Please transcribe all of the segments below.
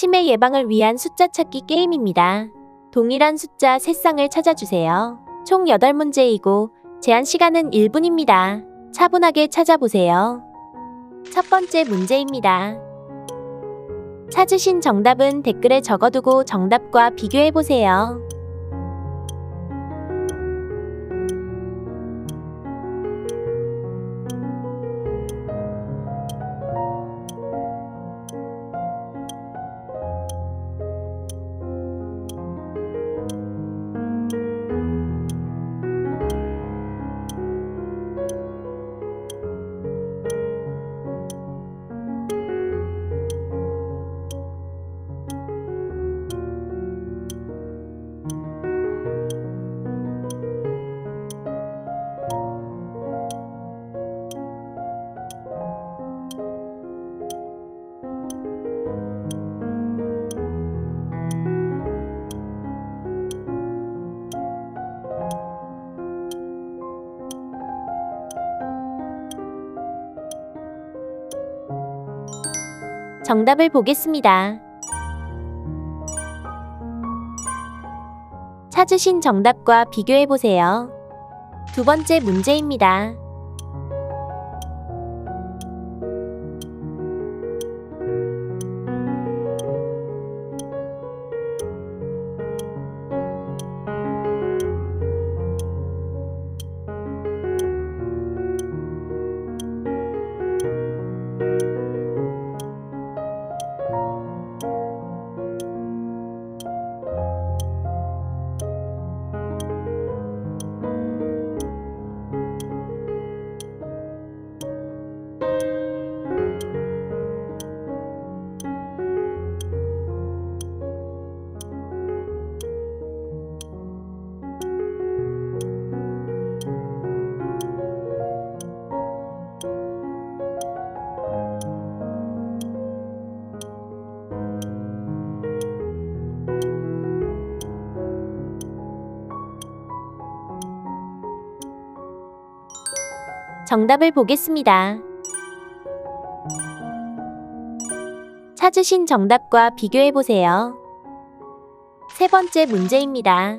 치매 예방을 위한 숫자 찾기 게임입니다. 동일한 숫자 3쌍을 찾아주세요. 총 8문제이고 제한 시간은 1분입니다. 차분하게 찾아보세요. 첫 번째 문제입니다. 찾으신 정답은 댓글에 적어두고 정답과 비교해보세요. 정답을 보겠습니다. 찾으신 정답과 비교해보세요. 두 번째 문제입니다. 정답을 보겠습니다. 찾으신 정답과 비교해보세요. 세 번째 문제입니다.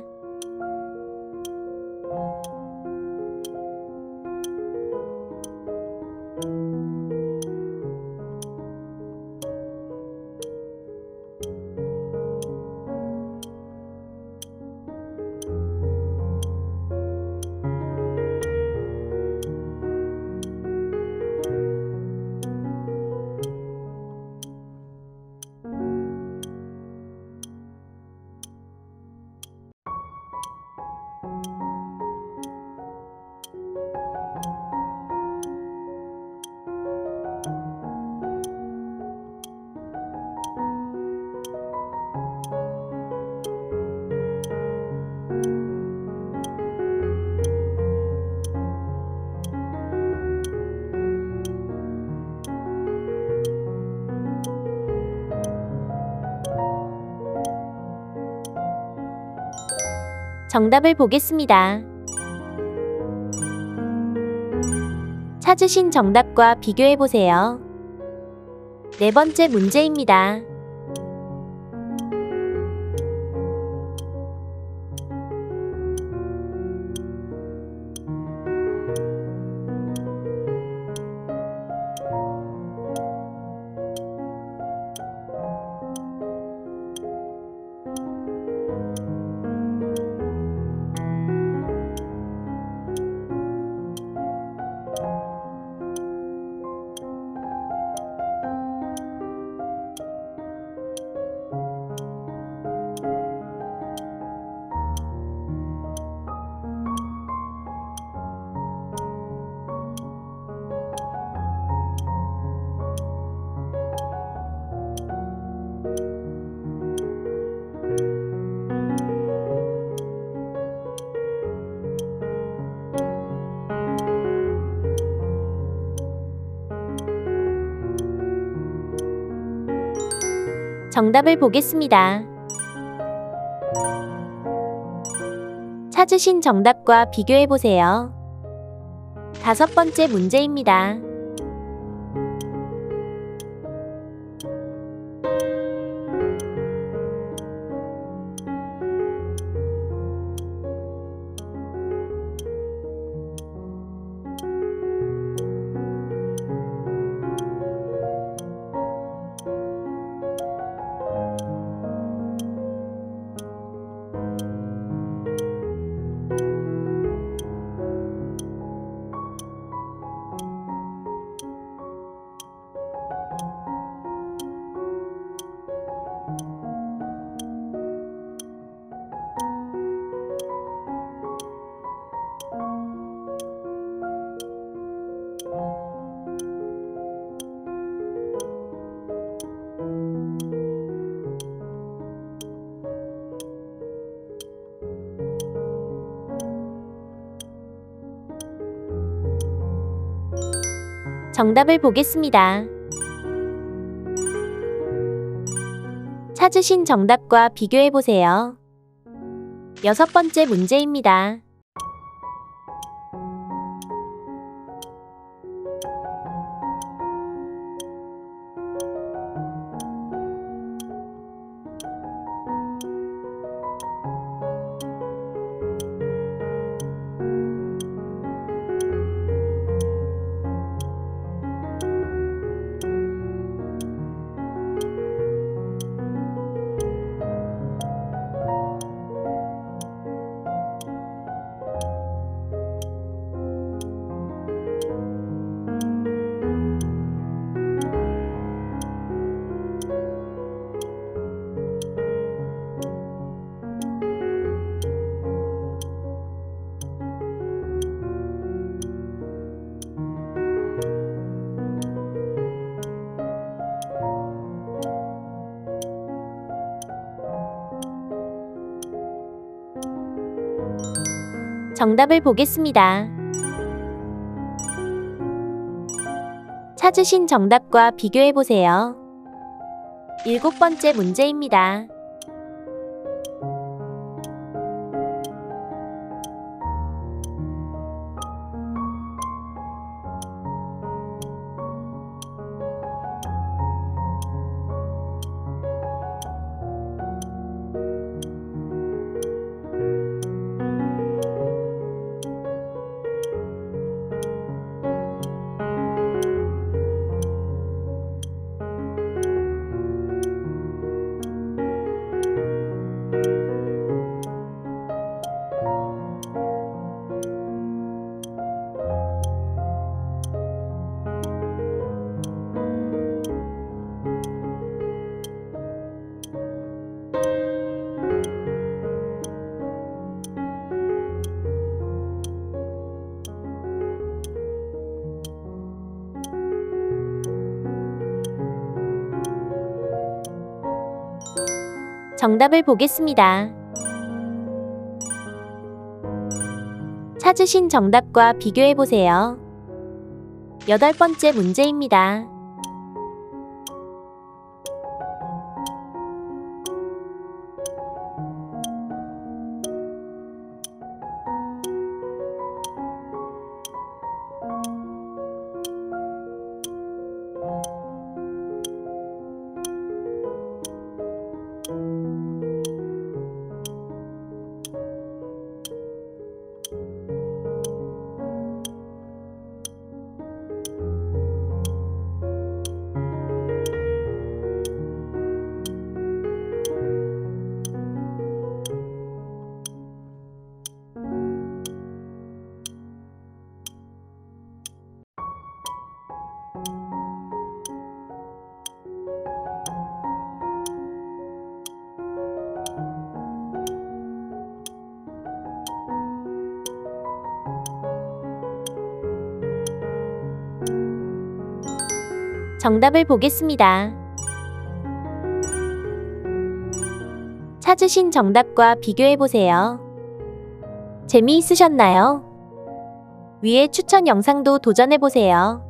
정답을 보겠습니다. 찾으신 정답과 비교해보세요. 네 번째 문제입니다. 정답을 보겠습니다. 찾으신 정답과 비교해보세요. 다섯 번째 문제입니다. 정답을 보겠습니다. 찾으신 정답과 비교해 보세요. 여섯 번째 문제입니다. 정답을 보겠습니다. 찾으신 정답과 비교해 보세요. 일곱 번째 문제입니다. 정답을 보겠습니다. 찾으신 정답과 비교해 보세요. 여덟 번째 문제입니다. 정답을 보겠습니다. 찾으신 정답과 비교해 보세요. 재미있으셨나요? 위의 추천 영상도 도전해 보세요.